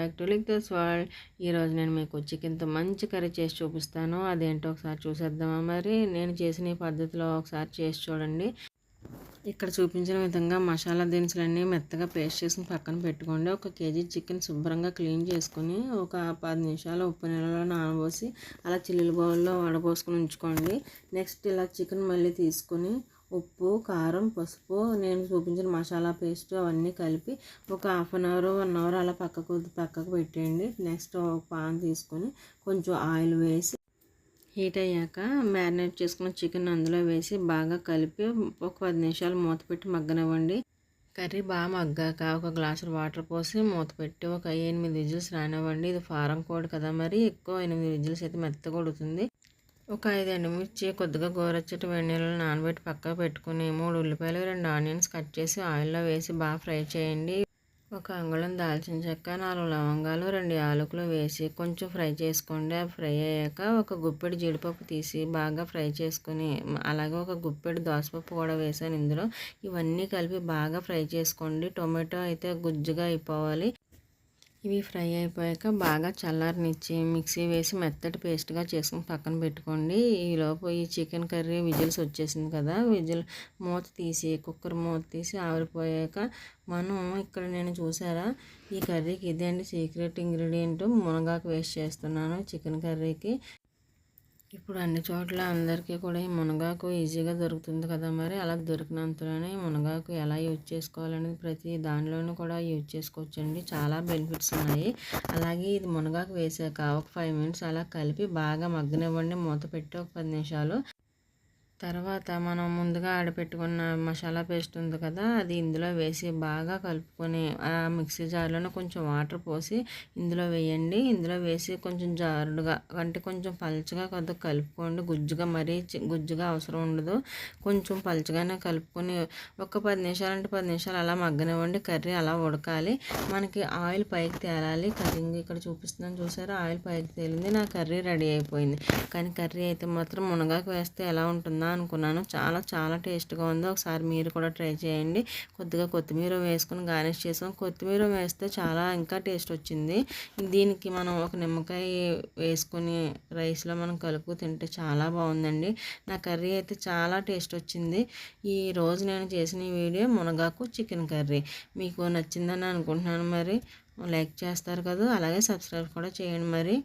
Back to lick this world. ఈరోజు నేను మీకు చికెన్తో మంచి కర్రీ చేసి చూపిస్తాను. అదేంటో ఒకసారి చూసేద్దామా మరి? నేను చేసిన ఈ పద్ధతిలో ఒకసారి చేసి చూడండి. ఇక్కడ చూపించిన విధంగా మసాలా దినుసులన్నీ మెత్తగా పేస్ట్ చేసుకుని పక్కన పెట్టుకోండి. ఒక కేజీ చికెన్ శుభ్రంగా క్లీన్ చేసుకుని ఒక పది నిమిషాలు ఉప్పు నీళ్ళలో నానబోసి అలా చిల్లుల బౌల్లో వడబోసుకుని ఉంచుకోండి. నెక్స్ట్ ఇలా చికెన్ మళ్ళీ తీసుకొని ఉప్పు కారం పసుపు నేను చూపించిన మసాలా పేస్ట్ అవన్నీ కలిపి ఒక half an hour one hour అలా పక్కకు పక్కకు పెట్టేయండి. నెక్స్ట్ పాన్ తీసుకొని కొంచెం ఆయిల్ వేసి హీట్ అయ్యాక మ్యారినేట్ చేసుకున్న చికెన్ అందులో వేసి బాగా కలిపి ఒక పది నిమిషాలు మూత పెట్టి మగ్గనివ్వండి. కర్రీ బాగా మగ్గాక ఒక గ్లాసు వాటర్ పోసి మూత పెట్టి ఒక ఎనిమిది విజిల్స్ రానివ్వండి. ఇది ఫారం కోడ్ కదా మరి? ఎక్కువ ఎనిమిది విజిల్స్ అయితే మెత్తగా ఉడుతుంది. ఒక ఐదు ఎండుమిర్చి కొద్దిగా గోరచ్చటి వెన్నీళ్ళు నానబెట్టి పక్కకు పెట్టుకుని మూడు ఉల్లిపాయలు రెండు ఆనియన్స్ కట్ చేసి ఆయిల్లో వేసి బాగా ఫ్రై చేయండి. ఒక అంగుళం దాల్చిన చెక్క నాలుగు లవంగాలు రెండు యాలకులు వేసి కొంచెం ఫ్రై చేసుకోండి. అవి ఫ్రై అయ్యాక ఒక గుప్పెడు జీడిపప్పు తీసి బాగా ఫ్రై చేసుకుని అలాగే ఒక గుప్పెడు దోసపప్పు కూడా వేసాను ఇందులో. ఇవన్నీ కలిపి బాగా ఫ్రై చేసుకోండి. టొమాటో అయితే గుజ్జుగా అయిపోవాలి. ఇవి ఫ్రై అయిపోయాక బాగా చల్లారనిచ్చి మిక్సీ వేసి మెత్తటి పేస్ట్గా చేసుకుని పక్కన పెట్టుకోండి. ఈలోపు ఈ చికెన్ కర్రీ విజిల్స్ వచ్చేసింది కదా విజిల్ మూత తీసి కుక్కర్ మూత తీసి ఆవిరిపోయాక మనం ఇక్కడ నేను చూసారా ఈ కర్రీకి ఇదేంటి సీక్రెట్ ఇంగ్రీడియంట్ మునగాకు వేస్ట్ చేస్తున్నాను చికెన్ కర్రీకి. ఇప్పుడు అన్ని చోట్ల అందరికీ కూడా ఈ మునగాకు ఈజీగా దొరుకుతుంది కదా మరి. అలా దొరికినంతలోనే మునగాకు ఎలా యూజ్ చేసుకోవాలనేది ప్రతి దానిలోనూ కూడా యూజ్ చేసుకోవచ్చండి. చాలా బెనిఫిట్స్ ఉన్నాయి. అలాగే ఇది మునగాకు వేసాక ఒక ఫైవ్ మినిట్స్ అలా కలిపి బాగా మగ్గనివ్వండి. మూత పెట్టి ఒక పది నిమిషాలు తర్వాత మనం ముందుగా ఆడపెట్టుకున్న మసాలా పేస్ట్ ఉంది కదా అది ఇందులో వేసి బాగా కలుపుకొని ఆ మిక్సీ జార్లోనే కొంచెం వాటర్ పోసి ఇందులో వేయండి. ఇందులో వేసి కొంచెం జారుడుగా అంటే కొంచెం పలుచగా కొద్దిగా కలుపుకోండి. గుజ్జుగా మరీ గుజ్జుగా అవసరం ఉండదు. కొంచెం పలుచగానే కలుపుకొని ఒక పది నిమిషాలు అంటే పది నిమిషాలు అలా మగ్గనివ్వండి. కర్రీ అలా ఉడకాలి. మనకి ఆయిల్ పైకి తేలాలి. కర్రీ ఇక్కడ చూపిస్తున్నాను చూసారా? ఆయిల్ పైకి తేలింది. నా కర్రీ రెడీ అయిపోయింది. కానీ కర్రీ అయితే మాత్రం మునగాకు వేస్తే ఎలా ఉంటుందా అనుకున్నాను. చాలా చాలా టేస్ట్గా ఉంది ఒకసారి మీరు కూడా ట్రై చేయండి. కొద్దిగా కొత్తిమీర వేసుకొని గార్నిష్ చేసాం కొత్తిమీర వేస్తే చాలా ఇంకా టేస్ట్ వచ్చింది. దీనికి మనం ఒక నిమ్మకాయ వేసుకుని రైస్లో మనం కలుపు తింటే చాలా బాగుందండి. నా కర్రీ అయితే చాలా టేస్ట్ వచ్చింది. ఈ రోజు నేను చేసిన ఈ వీడియో మునగాకు చికెన్ కర్రీ. మీకు నచ్చిందని అనుకుంటున్నాను మరి. లైక్ చేస్తారు కదా అలాగే సబ్స్క్రైబ్ కూడా చేయండి మరి.